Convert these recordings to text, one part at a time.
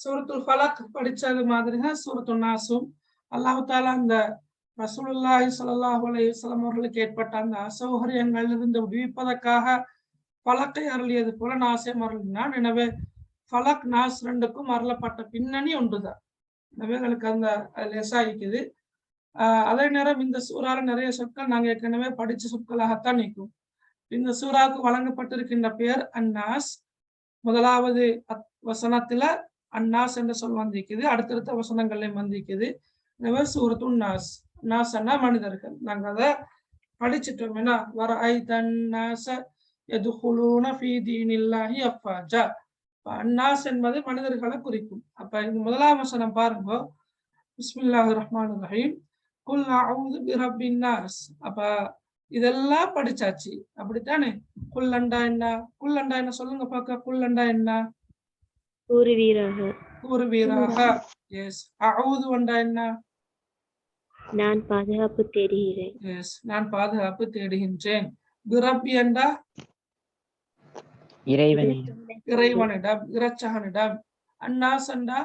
சூரத்துல் ஃபலக் படிச்சது மாதிரி தான் சூரத்துல் நாசும். அல்லாஹு தாலா அந்த ரசூலுல்லாஹி ஸல்லல்லாஹு அலைஹி அவர்களுக்கு ஏற்பட்ட அந்த அசௌகரியங்களிலிருந்து விடுவிப்பதற்காக பலக்கை அருளியது போல நாசம் அருளினான் எனவே ஃபலக் நாஸ் ரெண்டுக்கும் அருளப்பட்ட பின்னணி ஒன்றுதான். எனவே எங்களுக்கு அந்த லெசாயிக்குது ஆஹ் அதே நேரம் இந்த சூறால நிறைய சொற்கள் நாங்க ஏற்கனவே படிச்ச சொற்களாகத்தான் நிற்கும். இந்த சூறாவுக்கு வழங்கப்பட்டிருக்கின்ற பெயர் அந்நாஸ். முதலாவது வசனத்துல அன்னாஸ் என்ற சொல் வந்திருக்குது. அடுத்தடுத்த வசனங்கள்லயும் வந்திருக்குது. எனவே சூரத்து நாஸ். நாசன்னா மனிதர்கள். நாங்க அதை படிச்சிட்டோம். ஏன்னா வர ஐ தன்னாச எதுகுலூன ஃபீ தீனில்லாஹி அஃபாஜா. அன்னாஸ் என்பது மனிதர்களை குறிக்கும். அப்ப இந்த முதலாம் வசனம் பாருங்க. பிஸ்மில்லாஹிர் ரஹ்மான் ரஹீம். குல் அவுது பிரப்பின் நாஸ். அப்ப இதெல்லாம் படிச்சாச்சு. அப்படித்தானே? குல்லண்டா என்ன? குல்லண்டா என்ன? சொல்லுங்க பாக்க குல்லண்டா என்ன? கூறுவீராக. கூறுவீராக. எஸ் அவுது வண்டா என்ன? நான் பாதுகாப்பு தேடுகிறேன். எஸ் நான் பாதுகாப்பு தேடுகின்றேன். பிரப்பி என்றா? இறைவனே. இறைவனிடம் இறைச்சகனிடம் என்றா?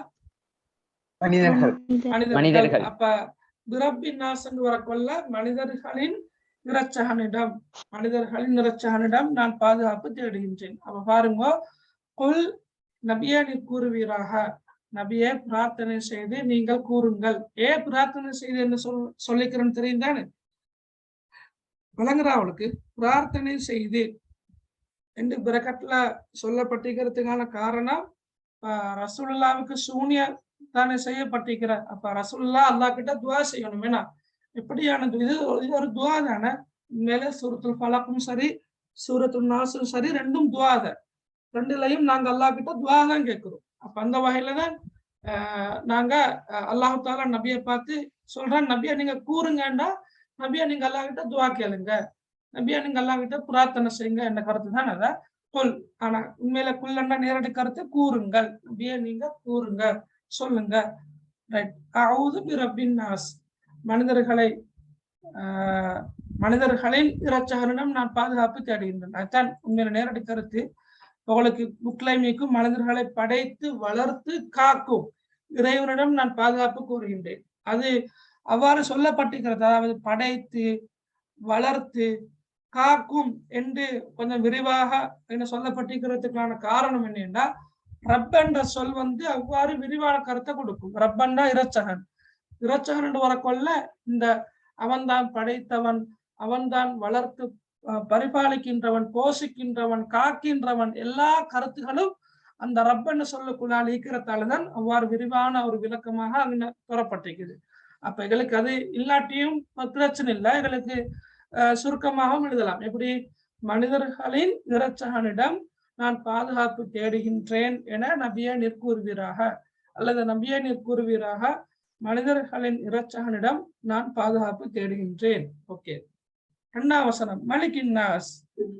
மனிதர்கள். மனிதர்கள். அப்ப பிரப்பின் நாசன் வரக்கொள்ள மனிதர்களின் இறைச்சகனிடம் மனிதர்களின் இறைச்சகனிடம் நான் பாதுகாப்பு தேடுகின்றேன். அப்ப பாருங்க. குல் நபியே நீ கூறுவீராக. நபியே பிரார்த்தனை செய்து நீங்கள் கூறுங்கள். ஏ பிரார்த்தனை செய்து என்று சொல் சொல்லிக்கிறேன்னு தெரியும் தானே அவளுக்கு. பிரார்த்தனை செய்து. என்று பிரகட்ல சொல்லப்பட்டிருக்கிறதுக்கான காரணம் ரசுல்லாவுக்கு ரசூலுல்லாவுக்கு சூனிய தானே செய்யப்பட்டிருக்கிறார். அப்ப ரசுல்லா அல்லாஹ் கிட்ட துவா செய்யணும். வேணா எப்படியானது இது ஒரு- இது ஒரு துவா தானே. மேல சூரத்துல் ஃபலக்கும் சரி சூரத்துல் நாசும் சரி ரெண்டும் துவா தான். ரெண்டுலையும் நாங்க அல்லாஹ் கிட்ட துவா தான் கேட்கிறோம். அப்ப அந்த வகையில தான் ஆஹ் நாங்க அல்லாஹு தாலா நபியை பார்த்து சொல்றேன் நபியா நீங்க கூறுங்கண்டா நபியா நீங்க அல்லாஹ் கிட்ட துவா கேளுங்க. நபியா நீங்க அல்லாஹ் கிட்ட பிரார்த்தனை செய்யுங்க. என்ற கருத்து தான் அத. கொல் ஆனா உண்மையில குல்லண்டா நேரடி கருத்து கூறுங்கள். நபியா நீங்க கூறுங்க சொல்லுங்க. ரைட் அவுது பிரபின் நாஸ். மனிதர்களை ஆஹ் மனிதர்களின் இரட்சகரிடம் நான் பாதுகாப்பு தேடுகின்றேன். அதுதான் உண்மையில நேரடி கருத்து. உங்களுக்கு புக்லைமிக்கும் மனிதர்களை படைத்து வளர்த்து காக்கும். இறைவனிடம் நான் பாதுகாப்பு கூறுகின்றேன். அது அவ்வாறு சொல்லப்பட்டிருக்கிறது. அதாவது படைத்து வளர்த்து காக்கும் என்று கொஞ்சம் விரிவாக என்ன சொல்லப்பட்டிருக்கிறதுக்கான காரணம் என்னன்னா ரப் என்ற சொல் வந்து அவ்வாறு விரிவான கருத்தை கொடுக்கும். ரப்பண்டா இரட்சகன். இரச்சகன் என்று வரக்கொள்ள இந்த அவன்தான் படைத்தவன் அவன்தான் வளர்த்து பரிபாலிக்கின்றவன் போஷிக்கின்றவன் காக்கின்றவன் எல்லா கருத்துகளும் அந்த ரப்பன்னு சொல்லக்குள்ளால் ஈக்கிறதாலதான் அவ்வாறு விரிவான ஒரு விளக்கமாக அங்க தரப்பட்டிருக்குது. அப்ப எங்களுக்கு அது இல்லாட்டியும் பிரச்சனை இல்லை. எங்களுக்கு அஹ், சுருக்கமாகவும் எழுதலாம். எப்படி? மனிதர்களின் இறைச்சகனிடம் நான் பாதுகாப்பு தேடுகின்றேன் என நபியே நிற்கூறுவீராக. அல்லது நபியே நிற்கூறுவீராக மனிதர்களின் இரட்சகனிடம் நான் பாதுகாப்பு தேடுகின்றேன். ஓகே. அண்ணா வசனம் மலிக் இன்னாஸ்.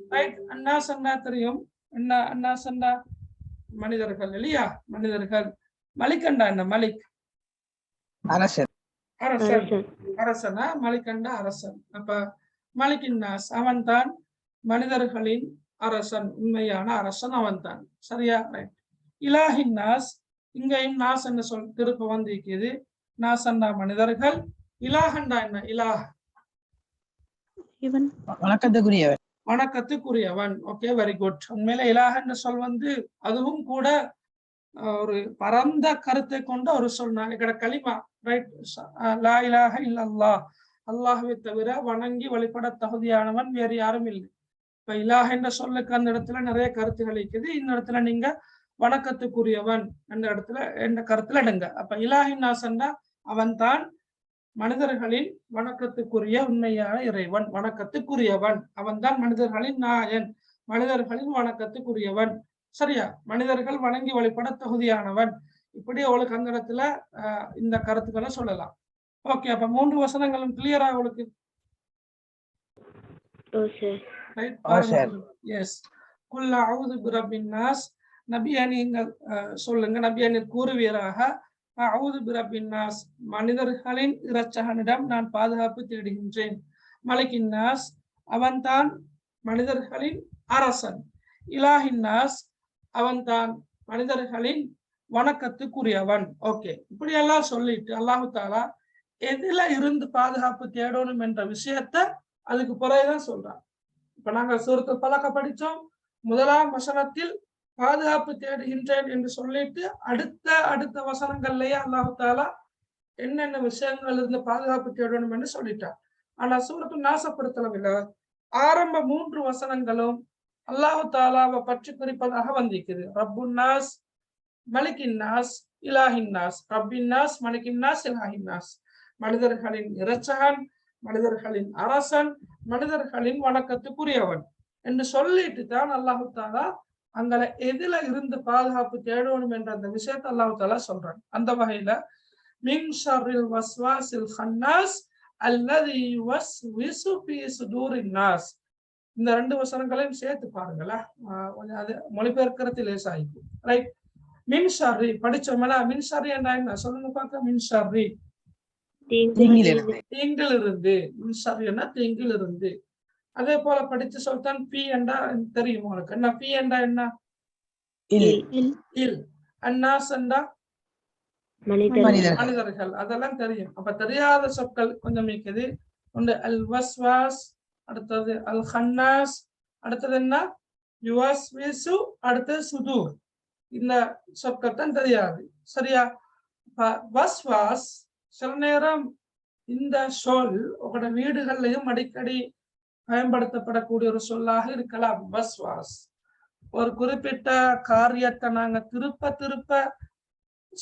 ரைட். அண்ணா தெரியும். அண்ணா அண்ணா மனிதர்கள். இல்லையா? மனிதர்கள். மலிகண்டா என்ன? மலிக். அரசன். அரசன். அரசனா. மலிகண்டா அரசன். அப்ப மலிகின்னாஸ் அவன்தான் மனிதர்களின் அரசன். உண்மையான அரசன் அவன்தான். சரியா? ரைட். இலாஹின்னாஸ் இங்கேயும் நாஸ் என்ன சொல் திருப்ப வந்திருக்குது நாசண்டா மனிதர்கள். இலாஹண்டா என்ன? இலாஹ். இவன்? வணக்கத்துக்குரியவர் வணக்கத்துக்குரியவன். ஓகே வெரி குட் உண்மையில இலாஹ் என்ற சொல் வந்து அதுவும் கூட ஒரு பரந்த கருத்தை கொண்ட ஒரு சொல். நான் எங்கட களிமா ரைட் லா இலாஹ இல்லல்லாஹ் அல்லாஹ்வை தவிர வணங்கி வழிபட தகுதியானவன் வேறு யாரும் இல்லை. இப்ப இலாஹ் என்ற சொல்லுக்கு அந்த இடத்துல நிறைய கருத்துகள் இருக்குது. இந்த இடத்துல நீங்க வணக்கத்துக்குரியவன் என்ற இடத்துல என்ற கருத்துல எடுங்க. அப்ப இலாஹின் நாசன்னா அவன்தான் மனிதர்களின் வணக்கத்துக்குரிய உண்மையான இறைவன் வணக்கத்துக்குரியவன். அவன்தான் மனிதர்களின் நாயன். மனிதர்களின் வணக்கத்துக்குரியவன். சரியா? மனிதர்கள் வணங்கி வழிபட தகுதியானவன். இப்படி அவளுக்கு அந்த இடத்துல ஆஹ், இந்த கருத்துக்களை சொல்லலாம். ஓகே அப்ப மூன்று வசனங்களும் கிளியரா அவளுக்கு. எஸ் குல் அவுது பிரபின் நாஸ். நபியா நீங்கள் அஹ், சொல்லுங்க. நபியா நீர் கூறுவீராக. நாஸ் மனிதர்களின் இரட்சகனிடம் நான் பாதுகாப்பு தேடுகின்றேன். மலிக்கின் நாஸ் அவன்தான் மனிதர்களின் அரசன். இலாஹின் நாஸ் அவன்தான் மனிதர்களின் வணக்கத்துக்குரியவன். ஓகே. இப்படி எல்லாம் சொல்லிட்டு அல்லாஹு தாலா எதுல இருந்து பாதுகாப்பு தேடணும் என்ற விஷயத்த அதுக்கு பிறகுதான் சொல்றான். இப்ப நாங்க சூரத்து பழக்க படிச்சோம். முதலாம் வசனத்தில் பாதுகாப்பு தேடுகின்றேன் என்று சொல்லிட்டு அடுத்த அடுத்த வசனங்கள்லயே அல்லாஹு தாலா என்னென்ன விஷயங்கள் இருந்து பாதுகாப்பு தேடணும் என்று சொல்லிட்டான் ஆனா சூரத்து நாசப்படுத்தலவில்லை ஆரம்ப மூன்று வசனங்களும் அல்லாஹு தாலாவை பற்றி குறிப்பதாக வந்திருக்குது. ரப்புன் நாஸ் மலிக்கின் நாஸ் இலாஹின் நாஸ். ரப்பின் நாஸ் மலிக்கின் நாஸ் இலாஹின் நாஸ். மனிதர்களின் இறைச்சகன் மனிதர்களின் அரசன் மனிதர்களின் வணக்கத்துக்குரியவன் என்று சொல்லிட்டு தான் அல்லாஹு தாலா அங்களை எதுல இருந்து பாதுகாப்பு தேடணும் என்ற அந்த விஷயத்தை அல்லாஹு தாலா சொல்றான். அந்த வகையில மின் ஷர்ரில் வஸ்வாசில் ஹன்னாஸ் அல்லது யுவஸ்விசு ஃபீ சுதூரின் நாஸ். இந்த ரெண்டு வசனங்களையும் சேர்த்து பாருங்களேன் கொஞ்சம் அது மொழிபெயர்க்கிறது லேசாயிக்கும். ரைட் மின் ஷர்ரி. படிச்சோம்ல மின் ஷர்ரி என்ன என்ன? சொல்லுங்க பார்க்க மின் ஷர்ரி. தீங்கிலிருந்து. தீங்கில் இருந்து மின் ஷர்ரின்னா தீங்கில் இருந்து அதே போல படிச்சு சொல்லிட்டான் பி என்றா தெரியும் உங்களுக்கு. என்ன பி என்றா என்ன? இல். அன்னாஸ் என்றா? மனிதர் மனிதர்கள். அதெல்லாம் தெரியும். அப்ப தெரியாத சொற்கள் கொஞ்சம் இருக்குது ஒன்று அல் வஸ்வாஸ் அடுத்தது அல் ஹன்னாஸ் அடுத்தது என்ன? யுவாஸ் வேசு அடுத்தது சுதூர். இந்த சொற்கள் தான் தெரியாது. சரியா? வஸ்வாஸ் சில நேரம் இந்த சொல் உங்களோட வீடுகள்லயும் அடிக்கடி பயன்படுத்தப்படக்கூடிய ஒரு சொல்லாக இருக்கலாம். வஸ்வாஸ். ஒரு குறிப்பிட்ட காரியத்தை நாங்க திருப்ப திருப்ப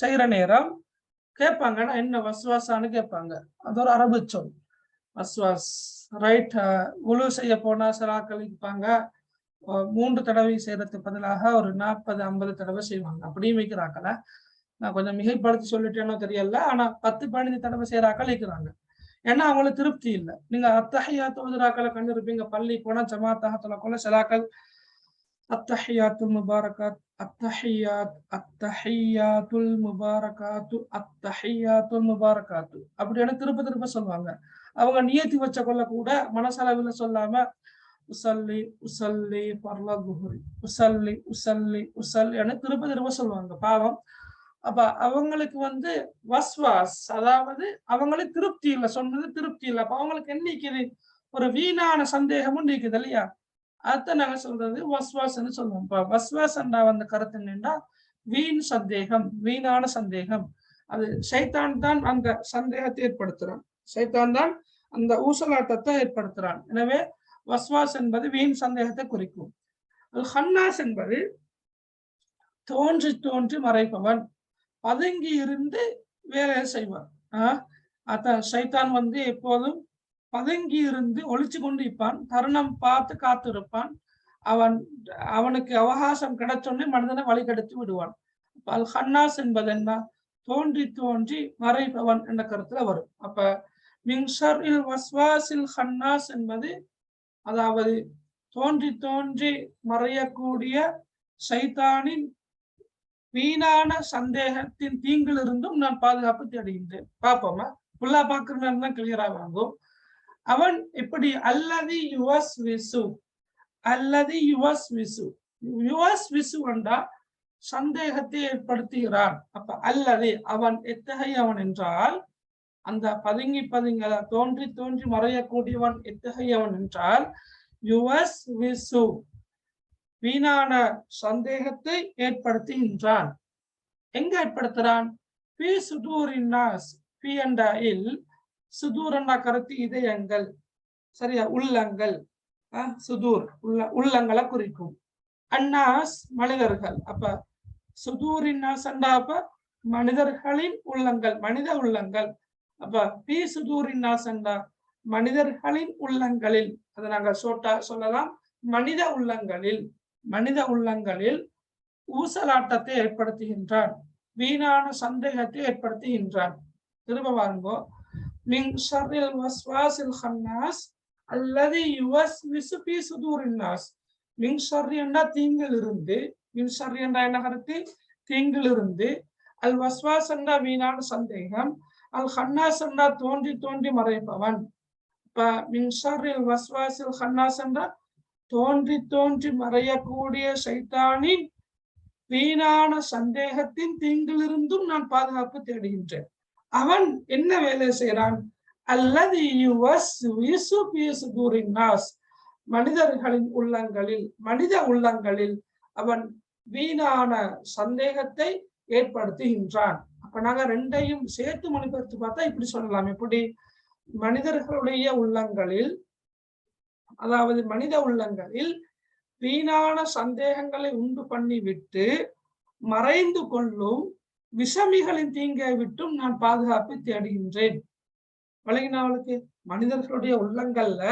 செய்யற நேரம் கேட்பாங்கன்னா என்ன வஸ்வாசான்னு கேட்பாங்க. அது ஒரு அரபு சொல். வஸ்வாஸ். ரைட் உழு செய்ய போனா சிலாக்கள் இருப்பாங்க மூன்று தடவை செய்யறதுக்கு பதிலாக ஒரு நாற்பது ஐம்பது தடவை செய்வாங்க. அப்படியும் வைக்கிறாங்கள நான் கொஞ்சம் மிகைப்படுத்தி சொல்லிட்டேனோ தெரியல. ஆனா பத்து பதினஞ்சு தடவை செய்யறாக்கள் இருக்கிறாங்க ஏன்னா அவங்களுக்கு திருப்தி இல்லை. நீங்க அத்தஹையா தோதுராக்களை கண்டிருப்பீங்க. பள்ளி போனா ஜமாத்தகத்துல கொள்ள சிலாக்கள். அத்தஹியாத்துல் முபாரகாத் அத்தஹியாத் அத்தஹியாத்துல் முபாரகாத்து அத்தஹியாத்துல் முபாரகாத்து. அப்படின்னு திருப்ப திருப்ப சொல்லுவாங்க அவங்க நியத்தி வச்ச கொள்ள கூட மனசளவுல சொல்லாம உசல்லி உசல்லி பர்லா உசல்லி உசல்லி உசல்லி உசல்லி திருப்ப திருப்ப சொல்லுவாங்க பாவம். அப்ப அவங்களுக்கு வந்து வஸ்வாஸ் அதாவது அவங்களுக்கு திருப்தி இல்லை சொன்னது திருப்தி இல்லை. அப்ப அவங்களுக்கு என்ன நிக்குது? ஒரு வீணான சந்தேகமும் நீக்குது இல்லையா? அதை நாங்க சொல்றது வஸ்வாஸ்ன்னு சொல்லுவோம். இப்ப வஸ்வாஸ்ன்றா வந்த கருத்து என்னன்னா வீண் சந்தேகம் வீணான சந்தேகம். அது சைத்தான் தான் அந்த சந்தேகத்தை ஏற்படுத்துறான். சைத்தான் தான் அந்த ஊசலாட்டத்தை ஏற்படுத்துறான். எனவே வஸ்வாஸ் என்பது வீண் சந்தேகத்தை குறிக்கும். அல் ஹன்னாஸ் என்பது தோன்றி தோன்றி மறைப்பவன் பதுங்கி இருந்து வேலையை செய்வான் ஆஹ் சைத்தான் வந்து எப்போதும் பதுங்கி இருந்து ஒளிச்சு கொண்டு இருப்பான் தருணம் பார்த்து காத்திருப்பான். அவன் அவனுக்கு அவகாசம் கிடைச்சோடனே மனிதனை வழிகெடுத்து விடுவான். அப்ப அல் ஹன்னாஸ் என்பது என்ன? தோன்றி தோன்றி மறைப்பவன் என்ற கருத்துல வரும். அப்ப மின்சர் இல் வஸ்வாசில் ஹன்னாஸ் என்பது அதாவது தோன்றி தோன்றி மறையக்கூடிய சைத்தானின் வீணான சந்தேகத்தின் தீங்கிலிருந்தும் நான் பாதுகாப்பு தேடுகின்றேன் பார்ப்போமா? ஃபுல்லா பாக்குறேன் தான் கிளியரா வாங்கும். அவன் இப்படி அல்லது யுவஸ் விசு அல்லது யுவஸ் விசு யுவஸ் விசு என்றா சந்தேகத்தை ஏற்படுத்துகிறான். அப்ப அல்லது அவன் எத்தகையவன் என்றால் அந்த பதுங்கி பதுங்கி தோன்றி தோன்றி மறையக்கூடியவன் எத்தகையவன் என்றால் யுவஸ் விசு. வீணான சந்தேகத்தை ஏற்படுத்துகின்றான். எங்க ஏற்படுத்துறான்? பி சுதூரின் பி என்ற இல் சுதூரன்னா கருத்து இதயங்கள் சரியா உள்ளங்கள் சுதூர் உள்ள உள்ளங்களை குறிக்கும். அன்னாஸ் மனிதர்கள் அப்ப சுதூரின்னாஸ் அப்ப? மனிதர்களின் உள்ளங்கள் மனித உள்ளங்கள். அப்ப பி சுதூரின்னாஸ் என்றா? மனிதர்களின் உள்ளங்களில் அதை நாங்க சோட்டா சொல்லலாம் மனித உள்ளங்களில். மனித உள்ளங்களில் ஊசலாட்டத்தை ஏற்படுத்துகின்றான். வீணான சந்தேகத்தை ஏற்படுத்துகின்றான். திரும்ப வாருங்கோ. மின் ஷர்ரில் வஸ்வாசில் ஹன்னாஸ் அல்லது யுவஸ்விசு பி சுதூரின் நாஸ். மின் ஷர்ரி என்றா தீங்கில் இருந்து மின் ஷர்ரி என்றா என்ன கருத்து? தீங்கில் இருந்து அல் வஸ்வாஸ் என்றா வீணான சந்தேகம். அல் ஹன்னாஸ் என்றா தோன்றி தோன்றி மறைப்பவன். இப்ப மின் ஷர்ரில் வஸ்வாசில் ஹன்னாஸ் என்றா தோன்றி தோன்றி மறையக்கூடிய சைத்தானின் வீணான சந்தேகத்தின் தீங்கிலிருந்தும் நான் பாதுகாப்பு தேடுகின்றேன். அவன் என்ன வேலை செய்யறான் அல்லது மனிதர்களின் உள்ளங்களில் மனித உள்ளங்களில் அவன் வீணான சந்தேகத்தை ஏற்படுத்துகின்றான். அப்ப நாங்க ரெண்டையும் சேர்த்து மொழிபெயர்த்து பார்த்தா இப்படி சொல்லலாம். எப்படி? மனிதர்களுடைய உள்ளங்களில் அதாவது மனித உள்ளங்களில் வீணான சந்தேகங்களை உண்டு பண்ணி விட்டு மறைந்து கொள்ளும் விஷமிகளின் தீங்கை விட்டும் நான் பாதுகாப்பு தேடுகின்றேன். வழங்கினாவளுக்கு மனிதர்களுடைய உள்ளங்கள்ல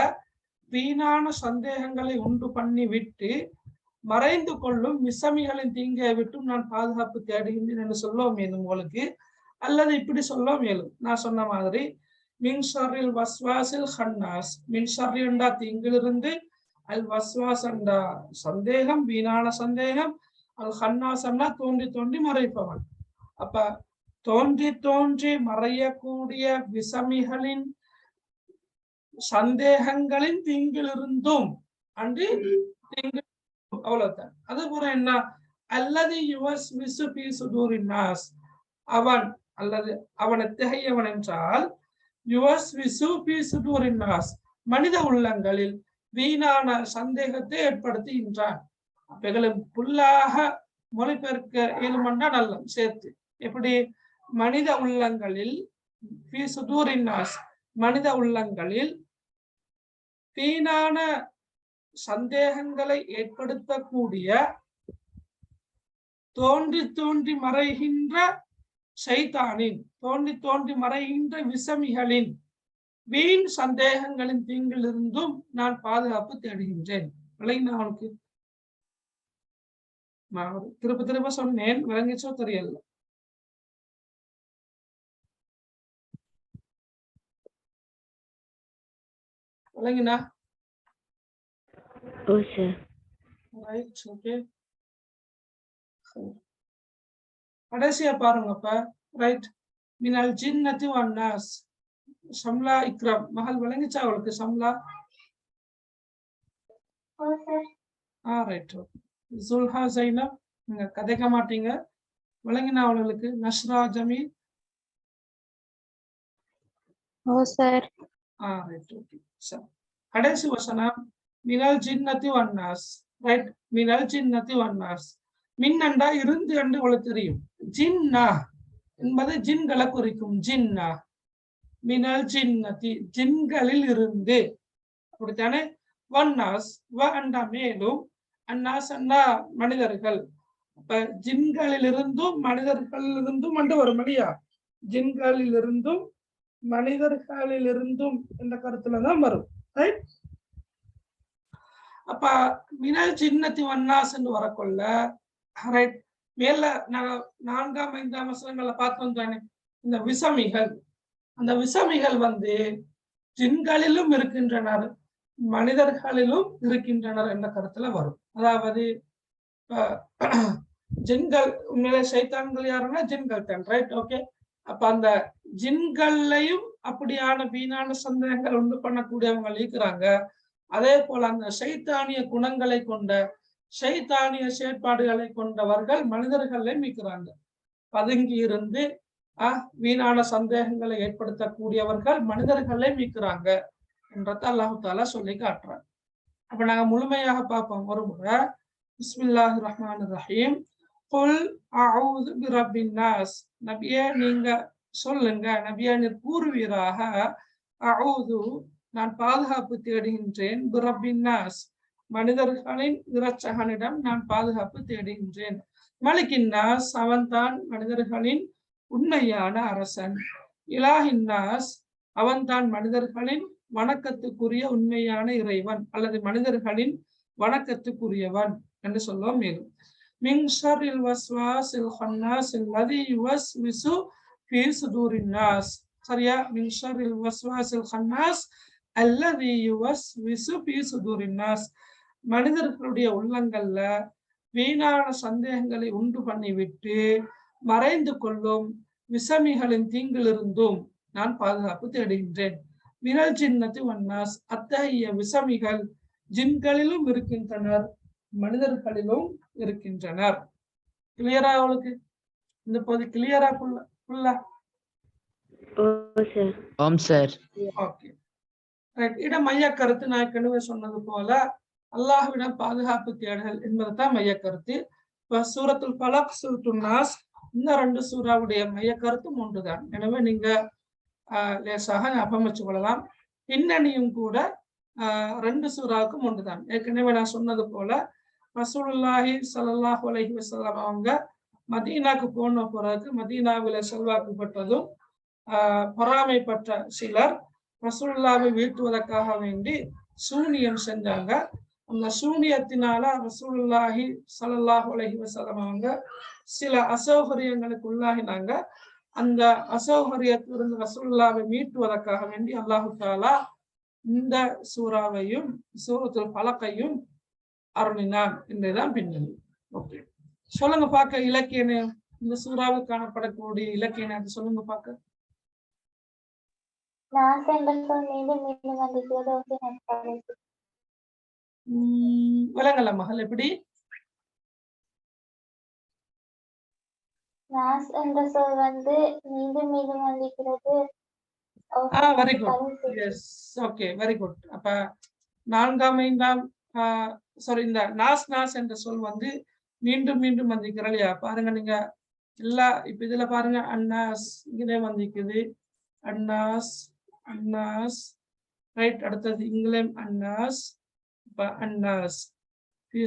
வீணான சந்தேகங்களை உண்டு பண்ணி விட்டு மறைந்து கொள்ளும் விஷமிகளின் தீங்கை விட்டும் நான் பாதுகாப்பு தேடுகின்றேன் என்று சொல்ல மேலும் உங்களுக்கு அல்லது இப்படி சொல்ல மேலும். நான் சொன்ன மாதிரி மின்சரில் வஸ்வாசில் ஹன்னாஸ். மின்சரி என்றா தீங்கிலிருந்து அல் வஸ்வாஸ் சந்தேகம் வீணான சந்தேகம். அல் ஹன்னாசம்னா தோன்றி தோண்டி மறைப்பவன். அப்ப தோன்றி தோன்றி மறையக்கூடிய விசமிகளின் சந்தேகங்களின் தீங்கிலிருந்தும் அன்று தீங்கு அவ்வளவுதான். அதுபோல என்ன? அல்லது யுவஸ் விசு பி சுதூரின் அவன் அல்லது அவன் எத்தகையவன் என்றால் யுவஸ் விசு பிசுதூரின் நாஸ் மனித உள்ளங்களில் வீணான சந்தேகத்தை ஏற்படுத்துகின்றான். அவைகளும் புல்லாக மொழிபெயர்க்க இயலுமன்றா நல்லம் சேர்த்து. எப்படி? மனித உள்ளங்களில் பிசுதூரின் நாஸ் மனித உள்ளங்களில் வீணான சந்தேகங்களை ஏற்படுத்தக்கூடிய தோன்றி தோன்றி மறைகின்ற சைத்தானின் தோன்றி தோன்றி மறைகின்ற விசமிகளின் வீண் சந்தேகங்களின் தீங்கிலிருந்தும் நான் பாதுகாப்பு தேடுகின்றேன். விளங்கினா அவனுக்கு? திரும்ப திரும்ப சொன்னேன் விளங்கிச்சோ தெரியல விளங்கினா? கடைசியா பாருங்க அப்ப. ரைட் மினல் ஜின்னதி வன்னாஸ் சம்லா இக்ரம் மகள் விளங்கிச்சா அவளுக்கு சம்லா ஆ ரைட் ஜுல்ஹா ஜைனப் நீங்க கதைக்க மாட்டீங்க விளங்கினா அவளுக்கு நஷ்ரா ஜமீல் ஓ சார் ஆ ரைட் ஓகே சரி கடைசி வசனம் மினல் ஜின்னதி வன்னாஸ் ரைட் மினல் ஜின்னதி வன்னாஸ் மின்னண்டா இருந்து என்று உங்களுக்கு தெரியும் ஜின்னா என்பது ஜின்களை குறிக்கும் ஜின்னா மினல் ஜின்னதி ஜின்களில் இருந்து. அப்படித்தானே? வன்னாஸ் வ அண்டா மேலும் அன்னாஸ் அண்டா மனிதர்கள். அப்ப ஜின்களில் இருந்தும் மனிதர்களில் இருந்தும் அண்டு வரும் இல்லையா ஜின்களில் இருந்தும் மனிதர்களில் இருந்தும் என்ற கருத்துல தான் வரும். ரைட் அப்ப மினல் சின்னத்தி வன்னாஸ் என்று வரக்கொள்ள ரைட் மேல நான்காம் ஐந்தாம் வசனங்களை பார்த்தோம் தானே? இந்த விசமிகள். அந்த விசமிகள் வந்து ஜின்களிலும் இருக்கின்றனர் மனிதர்களிலும் இருக்கின்றனர் என்ற கருத்துல வரும். அதாவது இப்ப ஜின்கள் உண்மையிலே சைத்தான்கள் யாருன்னா ஜின்கள் தான் ரைட் ஓகே அப்ப அந்த ஜின்கள்லையும் அப்படியான வீணான சந்தேகங்கள் உண்டு பண்ணக்கூடியவங்க இருக்கிறாங்க. அதே போல அந்த சைத்தானிய குணங்களை கொண்ட சைத்தானிய செயற்பாடுகளை கொண்டவர்கள் மனிதர்களையும் மிக்கிறாங்க பதுங்கி இருந்து ஆஹ் வீணான சந்தேகங்களை ஏற்படுத்தக்கூடியவர்கள் மனிதர்களே மிக்கிறாங்க என்றதை அல்லாஹு தாலா சொல்லி காட்டுறாங்க அப்ப நாங்க முழுமையாக பார்ப்போம். ஒரு முறை பிஸ்மில்லாஹி ரஹ்மான் ரஹீம். புல் அவுது நாஸ். நபியே நீங்க சொல்லுங்க. நபியா நீர் கூறுவீராக. அவுது நான் பாதுகாப்பு தேடுகின்றேன். பிரபின் நாஸ். மனிதர்களின் இரட்சகனிடம் நான் பாதுகாப்பு தேடுகின்றேன். மலிக்கின்னாஸ் அவன்தான் மனிதர்களின் உண்மையான அரசன். இலாஹின்னாஸ் அவன்தான் மனிதர்களின் வணக்கத்துக்குரிய உண்மையான இறைவன் அல்லது மனிதர்களின் வணக்கத்துக்குரியவன் என்று சொல்லுவோம் மேலும். மின் ஷர்ரில் வஸ்வாஸில் இல் லதி யுவஸ்விசு ஃபீ சுதூரின் சரியா? மின் ஷர்ரில் வஸ்வாஸில் ஹன்னாஸ் அல்லதி யுவஸ்விசு ஃபீ சுதூரின் மனிதர்களுடைய உள்ளங்கள்ல வீணான சந்தேகங்களை உண்டு பண்ணிவிட்டு மறைந்து கொள்ளும் விசமிகளின் தீங்கிலிருந்தும் நான் பாதுகாப்பு தேடுகின்றேன். விரல் சின்னத்து வண்ணாஸ் அத்தகைய விசமிகள் ஜின்களிலும் இருக்கின்றனர் மனிதர்களிலும் இருக்கின்றனர். கிளியரா அவளுக்கு? இந்த பகுதி கிளியரா ஓம் சார் ஓகே ரைட் இட மைய கருத்து நான் ஏற்கனவே சொன்னது போல அல்லாஹ்விடம் பாதுகாப்பு தேடல் என்பதுதான் மைய கருத்து இப்ப சூரத்துல் பலக் சூரத்துல் நாஸ் இந்த ரெண்டு சூறாவுடைய மைய கருத்தும் ஒன்றுதான். எனவே நீங்க லேசாக ஞாபகம் வச்சு கொள்ளலாம். பின்னணியும் கூட ஆஹ், ரெண்டு சூறாவுக்கும் ஒன்றுதான். ஏற்கனவே நான் சொன்னது போல ரசூலுல்லாஹி சல்லாஹ் அலைஹி வசலாம் அவங்க மதீனாக்கு போன பிறகு மதீனாவில செல்வாக்கு பெற்றதும் ஆஹ், பொறாமைப்பட்ட சிலர் ரசூல்லாவை வீழ்த்துவதற்காக வேண்டி சூனியம் செஞ்சாங்க. அந்த சூனியத்தினால ரசூலுல்லாஹி ஸல்லல்லாஹு உலகி வசலம் அவங்க சில அசௌகரியங்களுக்கு உள்ளாகினாங்க. அந்த அசௌகரியத்திலிருந்து ரசூல்லாவை மீட்டுவதற்காக வேண்டி அல்லாஹு தாலா இந்த சூறாவையும் சூரத்தில் பழக்கையும் அருளினான் என்றுதான் பின்னணி. ஓகே. சொல்லுங்க பார்க்க இலக்கிய இந்த சூறாவில் காணப்படக்கூடிய இலக்கிய சொல்லுங்க பார்க்க நான் மீண்டும் மீண்டும் வந்திருக்கிறது உம் விலங்கல்ல மகள் எப்படி? நாஸ் என்ற சொல் வந்து மீண்டும் மீண்டும் வந்திருக்கிறது. ஆ very good yes okay very good அப்ப நான்காம் ஐந்தாம் சாரி இந்த நாஸ் நாஸ் என்ற சொல் வந்து மீண்டும் மீண்டும் வந்திருக்கிற இல்லையா? பாருங்க நீங்க எல்லா இப்ப இதுல பாருங்க அன்னாஸ் இங்கே வந்திருக்குது. அன்னாஸ் அன்னாஸ் ரைட் அடுத்தது இங்கிலேம் இப்ப அன்னாஸ்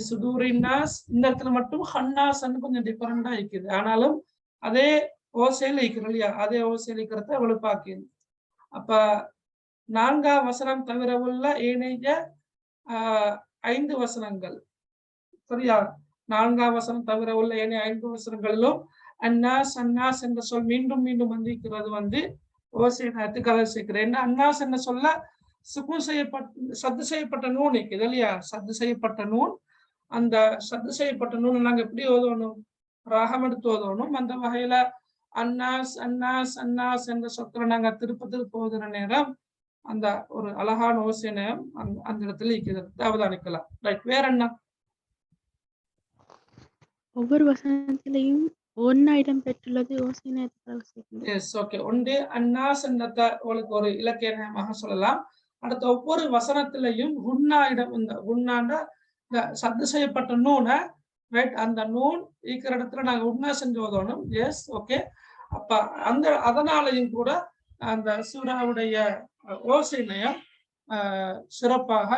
சுதூரின்னாஸ் இந்த இடத்துல மட்டும் ஹன்னாஸ்ன்னு கொஞ்சம் டிஃபரெண்டா இருக்குது. ஆனாலும் அதே ஓசையில் இருக்கிறோம் இல்லையா? அதே ஓசையில் இருக்கிறத வெளுப்பாக்கியது அப்ப நான்காம் வசனம் தவிர உள்ள ஏனைய ஆஹ், ஐந்து வசனங்கள். சரியா? நான்காம் வசனம் தவிர உள்ள ஏனைய ஐந்து வசனங்களிலும் அன்னாஸ் அன்னாஸ் என்ற சொல் மீண்டும் மீண்டும் வந்திருக்கிறது வந்து ஓசை நேரத்துக்கு கலர் சேர்க்கிறேன் என்ன அன்னாஸ் என்ன சொல்ல சுகம் செய்யப்பட்ட சத்து செய்யப்பட்ட நூன் இருக்குது இல்லையா? சத்து செய்யப்பட்ட நூன் அந்த சத்து செய்யப்பட்ட நூன் நாங்க எப்படி ஓதணும்? ராகம் எடுத்து ஓதணும். அந்த வகையில அன்னாஸ் அன்னாஸ் அன்னாஸ் என்ற சொற்களை நாங்க திருப்ப திருப்ப ஓதுற நேரம் அந்த ஒரு அழகான ஓசை நேரம் அந்த இடத்துல இருக்கிறது அவதானிக்கலாம் ரைட் வேற என்ன ஒவ்வொரு வசனத்திலையும் ஒன்னா இடம் பெற்றுள்ளது ஓசை எஸ் ஓகே ஒன்று அன்னாஸ் என்றத உங்களுக்கு ஒரு இலக்கிய நேயமாக சொல்லலாம். அடுத்த ஒவ்வொரு வசனத்திலையும் இடம் இந்த குன்னாண்டா இந்த சத்து செய்யப்பட்ட நூனை ரைட் அந்த நூன் இருக்கிற இடத்துல நாங்க உண்ணா செஞ்சு ஓதணும். எஸ் ஓகே அப்ப அந்த அதனாலையும் கூட அந்த சூறாவுடைய அஹ், ஓசை நயம் ஆஹ், சிறப்பாக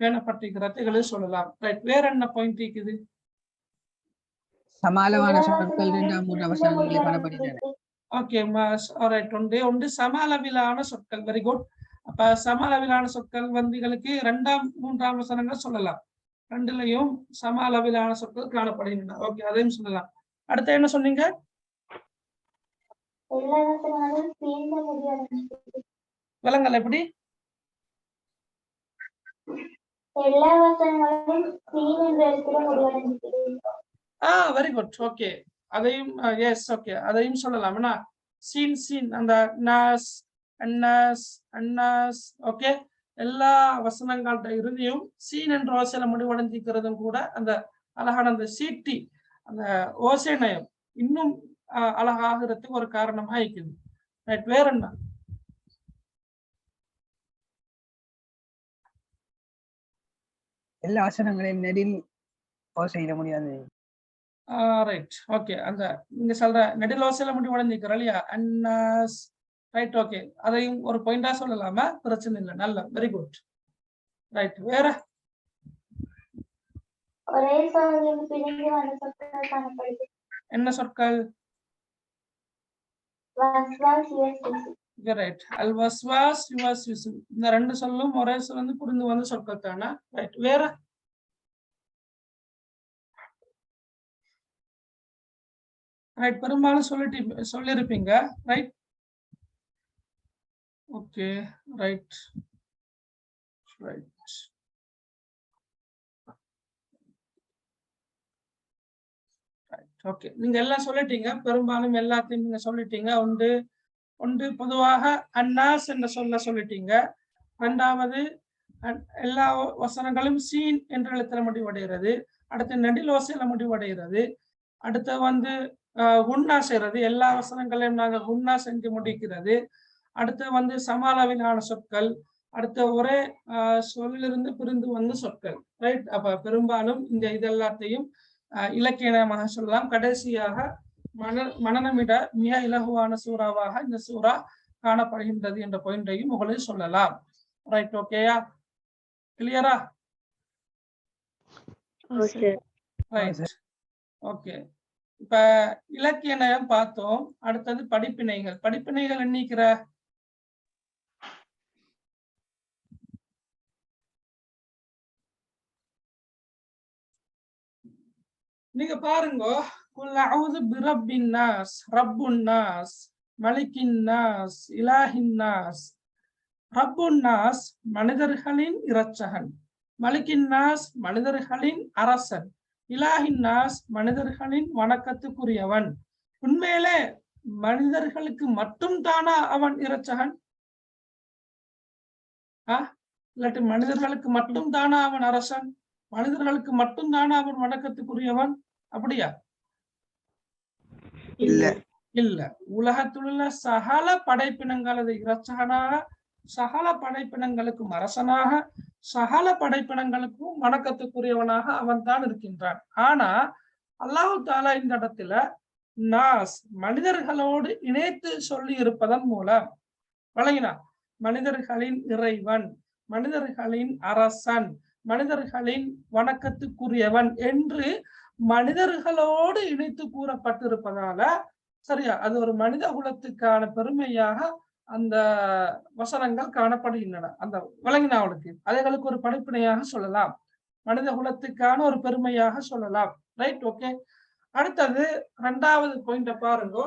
பேணப்பட்டிருக்கிறது சொல்லலாம். ரைட் வேற என்ன பாயிண்ட் இருக்குது? சமாளமான சொற்கள் இரண்டாம் மூன்றாம் வசனங்களில் காணப்படுகின்றன ஓகே ரைட் உண்டு உண்டு சம அளவிலான சொற்கள். வெரி குட் அப்ப சம அளவிலான சொற்கள் வந்திகளுக்கு இரண்டாம் மூன்றாம் வசனங்கள் சொல்லலாம். ரெண்டுலயும் சம அளவிலான சொற்கள் காணப்படுகின்றன. ஓகே அதையும் சொல்லலாம். அடுத்து என்ன சொன்னீங்க? விலங்கல் எப்படி? எல்லா வசனங்களும் சீன் என்ற இடத்துல முடிவடைஞ்சிருக்கு ஆ வெரி குட் ஓகே. அதையும் எஸ் ஓகே அதையும் சொல்லலாம். என்ன? Scene scene. அந்த அன்னாஸ் அன்னாஸ். ஓகே எல்லா வசனங்கள்ட இறுதியும் சீன் என்ற ஓசையில முடிவடைஞ்சிக்கிறதும் கூட அந்த அழகான அந்த சீட்டி அந்த ஓசை நயம் இன்னும் அழகாகிறதுக்கு ஒரு காரணமா இருக்குது ரைட் வேற என்ன எல்லா வசனங்களையும் நெடில் ஓசையிட முடியாது. ரைட் ஓகே அந்த நீங்க சொல்ற நெடில் ஓசையில முடிவடைஞ்சிக்கிறோம் இல்லையா? அன்னாஸ் ரைட் ஓகே அதையும் ஒரு பாயிண்டா சொல்லலாமா? பிரச்சனை இல்லை. நல்ல வெரி குட் ரைட் வேற? என்ன சொற்கள்? ரைட் அல் வஸ்வாஸ் யுவாஸ் யுசு இந்த ரெண்டு சொல்லும் ஒரே சொல் வந்து புரிந்து வந்த சொற்கள் தானே? ரைட் வேற? ரைட் பெரும்பாலும் சொல்லிட்டு சொல்லியிருப்பீங்க. Right okay right right okay நீங்க எல்லாம் சொல்லிட்டீங்க. பெரும்பாலும் எல்லாத்தையும் நீங்க சொல்லிட்டீங்க. உண்டு ஒன்று பொதுவாக அன்னாஸ் என்ற சொல்ல சொல்லிட்டீங்க. ரெண்டாவது எல்லா வசனங்களும் சீன் என்ற எழுத்துல முடிவடைகிறது. அடுத்து நெடில் ஓசையில முடிவடைகிறது. அடுத்து வந்து குன்னா செய்யறது எல்லா வசனங்களையும் நாங்கள் குன்னா செஞ்சு முடிக்கிறது. அடுத்து வந்து சமாளவிலான சொற்கள். அடுத்த ஒரே சொல்லிலிருந்து பிரிந்து வந்த சொற்கள். ரைட் அப்ப பெரும்பாலும் இந்த இது எல்லாத்தையும் ஆஹ் இலக்கியமாக சொல்லலாம். கடைசியாக மன மனநமிட மிக இலகுவான சூறாவாக இந்த சூறா காணப்படுகின்றது என்ற பாயிண்டையும் உங்களுக்கு சொல்லலாம். ரைட் ஓகேயா கிளியரா ஓகே இப்ப இலக்கிய நயம் பார்த்தோம். அடுத்தது படிப்பினைகள். படிப்பினைகள் எண்ணிக்கிற நீங்க பாருங்க. குல் அவுது பிரப்பின் நாஸ் ரப்புன் நாஸ் மலிக்கின் நாஸ் இலாஹின் நாஸ். ரப்புன் நாஸ் மனிதர்களின் இரட்சகன். மலிக்கின் நாஸ் மனிதர்களின் அரசன். இலாஹின் நாஸ் மனிதர்களின் வணக்கத்துக்குரியவன். உண்மையிலே மனிதர்களுக்கு மட்டும் தானா அவன் இரட்சகன்? இல்லாட்டி மனிதர்களுக்கு மட்டும் தானா அவன் அரசன்? மனிதர்களுக்கு மட்டும் தானா அவன் வணக்கத்துக்குரியவன்? அப்படியா? இல்ல. இல்ல. உலகத்திலுள்ள சகல படைப்பினங்களது இரட்சகனாக சகல படைப்பினங்களுக்கும் அரசனாக சகல படைப்பினங்களுக்கும் வணக்கத்துக்குரியவனாக அவன் தான் இருக்கின்றான். ஆனா அல்லாஹு தாலா இந்த இடத்துல நாஸ் மனிதர்களோடு இணைத்து சொல்லி இருப்பதன் மூலம் வழங்கினா மனிதர்களின் இறைவன் மனிதர்களின் அரசன் மனிதர்களின் வணக்கத்துக்குரியவன் என்று மனிதர்களோடு இணைத்து கூறப்பட்டிருப்பதால சரியா அது ஒரு மனித குலத்துக்கான பெருமையாக அந்த வசனங்கள் காணப்படுகின்றன. அந்த விளங்கினாவளுக்கு அதைகளுக்கு ஒரு படிப்பினையாக சொல்லலாம். மனித குலத்துக்கான ஒரு பெருமையாக சொல்லலாம். ரைட் ஓகே அடுத்தது ரெண்டாவது பாயிண்ட பாருங்க.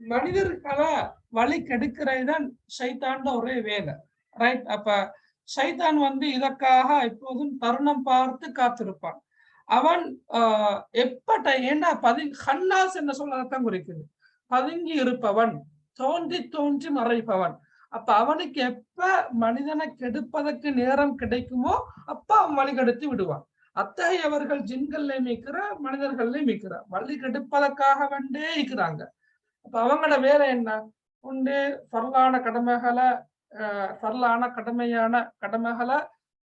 மனிதர்களை வழி கெடுக்கிறதுதான் சைத்தாண்ட ஒரே வேலை. ரைட் அப்ப சைதான் வந்து இதற்காக எப்போதும் தருணம் பார்த்து காத்திருப்பான். அவன் ஆஹ் எப்பட்ட ஏண்டா பதி ஹன்னாஸ் என்ன சொல்லத்தான் குறிக்குது. பதுங்கி இருப்பவன் தோன்றி தோன்றி மறைப்பவன். அப்ப அவனுக்கு எப்ப மனிதனை கெடுப்பதற்கு நேரம் கிடைக்குமோ அப்ப அவன் வழி கெடுத்து விடுவான் அத்தகையவர்கள் ஜின்கள்ல மீக்கிற மனிதர்கள்ல மீக்கிற வழி கெடுப்பதற்காக வேண்டே இருக்கிறாங்க. அப்ப அவங்களோட வேலை என்ன? உண்டு பரலான கடமைகளை ஆஹ் கடமையான கடமைகளை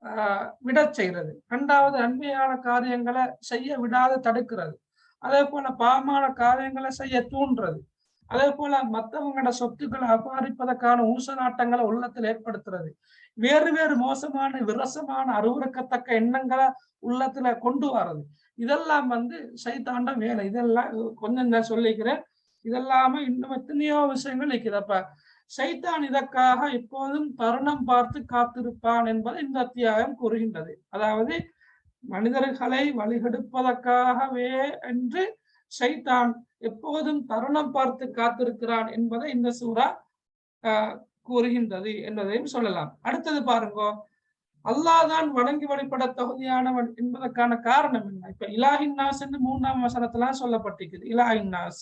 ஆஹ் செய்கிறது. செய்யறது இரண்டாவது அண்மையான காரியங்களை செய்ய விடாது தடுக்கிறது. அதே போல பாவமான காரியங்களை செய்ய தூண்டுறது அதே போல மற்றவங்களோட சொத்துக்களை அபாரிப்பதற்கான ஊசநாட்டங்களை உள்ளத்தில் ஏற்படுத்துறது. வேறு வேறு மோசமான விரசமான அருவறுக்கத்தக்க எண்ணங்களை உள்ளத்துல கொண்டு வர்றது. இதெல்லாம் வந்து சைத்தாண்ட வேலை. இதெல்லாம் கொஞ்சம் நான் சொல்லிக்கிறேன். இதெல்லாம இன்னும் எத்தனையோ விஷயங்கள் இருக்குது அப்ப சைத்தான் இதற்காக இப்போதும் தருணம் பார்த்து காத்திருப்பான் என்பது இந்த அத்தியாயம் கூறுகின்றது. அதாவது மனிதர்களை வழிகெடுப்பதற்காகவே என்று சைத்தான் எப்போதும் தருணம் பார்த்து காத்திருக்கிறான் என்பதை இந்த சூறா ஆஹ் கூறுகின்றது என்பதையும் சொல்லலாம். அடுத்தது பாருங்க. அல்லாஹ் தான் வணங்கி வழிபட தகுதியானவன் என்பதற்கான காரணம் என்ன? இப்ப இலாஹின்னாஸ் என்று மூன்றாம் வசனத்திலாம் சொல்லப்பட்டிருக்குது. இலாஹின்னாஸ்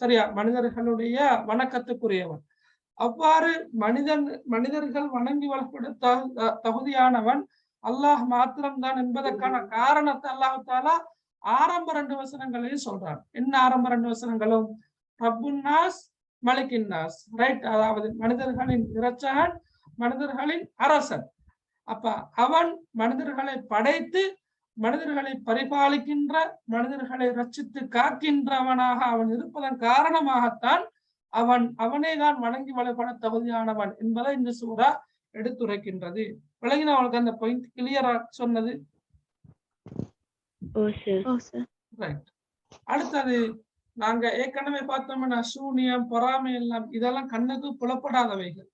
சரியா? மனிதர்களுடைய வணக்கத்துக்குரியவன். அவ்வாறு மனிதன் மனிதர்கள் வணங்கி வழிபட தகு- தகுதியானவன் அல்லாஹ் மாத்திரம்தான் என்பதற்கான காரணத்தை அல்லாஹ் தாலா ஆரம்ப ரெண்டு வசனங்களையும் சொல்றான். என்ன ஆரம்ப ரெண்டு வசனங்களும்? ரப்புன்னாஸ் மலிக்கின்னாஸ் நாஸ். ரைட் அதாவது மனிதர்களின் இறைச்சகன் மனிதர்களின் அரசன். அப்ப அவன் மனிதர்களை படைத்து மனிதர்களை பரிபாலிக்கின்ற மனிதர்களை ரச்சித்து காக்கின்றவனாக அவன் இருப்பதன் காரணமாகத்தான் அவன் அவனே தான் வணங்கி வழிபட தகுதியானவன் என்பதை இந்த சூறா எடுத்துரைக்கின்றது. விளங்கின அவனுக்கு அந்த பாயிண்ட் கிளியரா சொன்னது. ஓ சார். ஓ சார். ரைட் அடுத்தது நாங்க ஏற்கனவே பார்த்தோம்னா சூனியம் பொறாமை எல்லாம் இதெல்லாம் கண்ணுக்கு புலப்படாதவைகள்.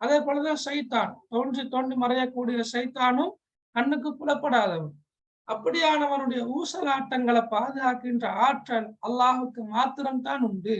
அதே போலதான் சைத்தான். தோன்றி தோன்றி மறையக்கூடிய சைத்தானும் கண்ணுக்கு புலப்படாதவன். அப்படியானவனுடைய ஊசலாட்டங்களை பாதுகாக்கின்ற ஆற்றல் அல்லாஹுக்கு மாத்திரம்தான் உண்டு.